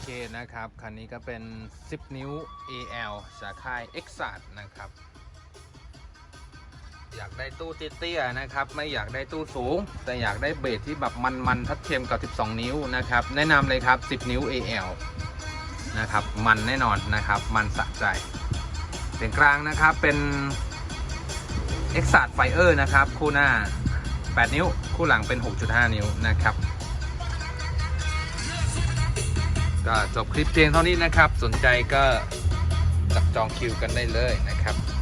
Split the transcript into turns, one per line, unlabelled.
เคนะครับ คันนี้ก็เป็น 10 นิ้ว AL จาค่าย e x a t นะครับ อยากได้ตู้เตี้ยๆนะครับ ไม่อยากได้ตู้สูง แต่อยากได้เบสที่แบบมันๆทัดเทียมกับ 12 นิ้วนะครับ แนะนำเลยครับ 10 นิ้ว AL นะครับ มันแน่นอนนะครับ มันสะใจเสียงกลางนะครับเป็น e x a t Fire นะครับ คู่หน้า 8 นิ้ว คู่หลังเป็น 6.5 นิ้วนะครับ ก็จบคลิปเพียงเท่านี้นะครับ สนใจก็จับจองคิวกันได้เลยนะครับ